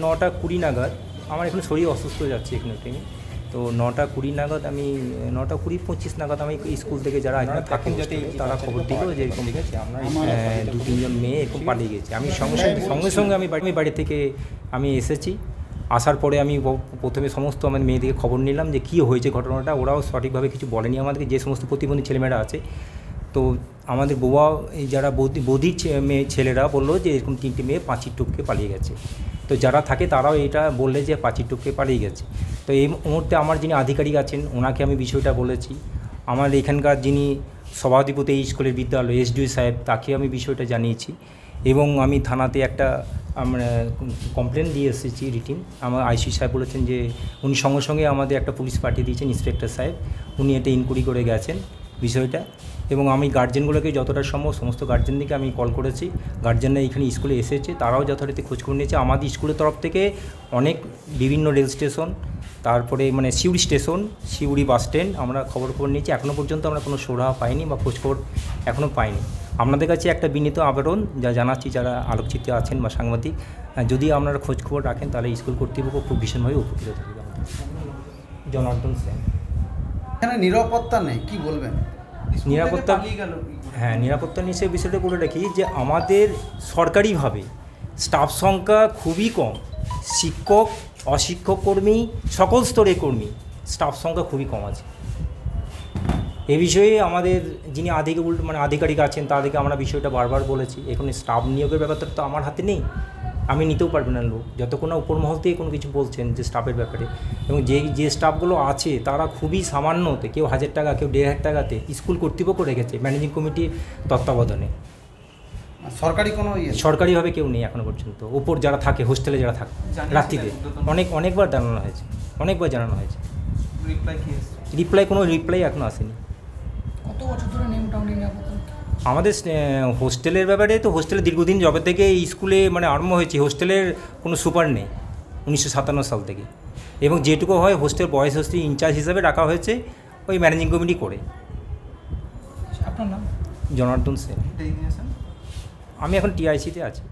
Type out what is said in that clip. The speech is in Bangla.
নটা কুড়ি নাগাদ আমার এখানে শরীর অসুস্থ যাচ্ছে এখানে টাইমে তো নটা কুড়ি নাগাদ আমি নটা কুড়ি পঁচিশ নাগাদ আমি স্কুল থেকে যারা এখানে থাকেন যাতে তারা খবর দিল যে এরকম দু তিনজন মেয়ে এরকম পালিয়ে গেছে। আমি সঙ্গে সঙ্গে সঙ্গে সঙ্গে আমি বাড়ি বাড়ি থেকে আমি এসেছি। আসার পরে আমি প্রথমে সমস্ত আমার মেয়েদেরকে খবর নিলাম যে কী হয়েছে ঘটনাটা। ওরাও সঠিকভাবে কিছু বলেনি আমাদেরকে যে সমস্ত প্রতিবন্ধী ছেলেমেয়েরা আছে। তো আমাদের এই যারা বৌদি বৌদির ছে- মেয়ে ছেলেরা বলল যে এরকম তিনটে মেয়ে পাঁচির টুককে পালিয়ে গেছে। তো যারা থাকে তারাও এটা বললে যে পাঁচির টুককে পালিয়ে গেছে। তো এই মুহূর্তে আমার যিনি আধিকারিক আছেন, ওনাকে আমি বিষয়টা বলেছি। আমার এখানকার যিনি সভাধিপতি এই স্কুলের বিদ্যালয় এসডিও সাহেব, তাকে আমি বিষয়টা জানিয়েছি এবং আমি থানাতে একটা, আমরা কমপ্লেন দিয়ে এসেছি রিটিন আমার আইসি সাহেব বলেছেন যে উনি সঙ্গে সঙ্গে আমাদের একটা পুলিশ পাঠিয়ে দিয়েছেন, ইন্সপেক্টর সাহেব। উনি এটা ইনকোয়ারি করে গেছেন বিষয়টা। এবং আমি গার্জেনগুলোকে যতটা সম্ভব সমস্ত গার্জেনদেরকে আমি কল করেছি। গার্জেনরা এখানে স্কুলে এসেছে, তারাও যথারীতি খোঁজখবর নিয়েছে। আমাদের স্কুলের তরফ থেকে অনেক বিভিন্ন রেল স্টেশন তারপরে মানে Suri station Suri bus stand আমরা খবর খবর নিয়েছি। এখনও পর্যন্ত আমরা কোনো সুরাহা পাইনি বা খোঁজখবর এখনও পাইনি। আপনাদের কাছে একটা বিনীত আবেদন যা জানাচ্ছি যারা আলোকচিত্রে আছেন বা সাংবাদিক যদি আপনারা খোঁজখবর রাখেন তাহলে স্কুল কর্তৃপক্ষ খুব ভীষণভাবে উপকৃত থাকবে। জনার্দন সেন। এখানে নিরাপত্তা নেই, কি বলবেন? নিরাপত্তা হ্যাঁ নিরাপত্তা নিশ্চয় বিষয়টা বলে রাখি যে আমাদের সরকারিভাবে স্টাফ সংখ্যা খুবই কম শিক্ষক অশিক্ষক কর্মী সকল স্তরের কর্মী স্টাফ সংখ্যা খুবই কম আছে। এ বিষয়ে আমাদের যিনি আধিকারিক মানে আধিকারিক আছেন তাদেরকে আমরা বিষয়টা বারবার বলেছি। এখন স্টাফ নিয়োগের ব্যাপারটা তো আমার হাতে নেই। আমি নিতেও পারব না লোক। যতক্ষণ না উপর মহল থেকে কোনো কিছু বলছেন যে স্টাফের ব্যাপারে। এবং যে যে স্টাফগুলো আছে তারা খুবই সামান্যতে কেউ হাজার টাকা কেউ দেড় হাজার টাকাতে স্কুল কর্তৃপক্ষ রেখেছে ম্যানেজিং কমিটির তত্ত্বাবধানে। সরকারি কোনো ইয়ে সরকারিভাবে কেউ নেই এখনও পর্যন্ত। ওপর যারা থাকে হোস্টেলে যারা থাকে রাত্রিতে। অনেক অনেকবার জানানো হয়েছে। অনেকবার জানানো হয়েছে। রিপ্লাই কোনো রিপ্লাই এখনও আসেনি। কত বছর ধরে আমাদের হোস্টেলের ব্যাপারে তো হোস্টেলে দীর্ঘদিন যবে থেকে স্কুলে মানে আরম্ভ হয়েছে হোস্টেলের কোনো সুপার নেই উনিশশো সাতান্ন সাল থেকে। এবং যেটুকু হয় হোস্টেল বয়েস হোস্টেল ইনচার্জ হিসাবে রাখা হয়েছে ওই ম্যানেজিং কমিটি করে। আপনার নাম? জনার্দন সেন। আমি এখন টিআইসিতে আছি।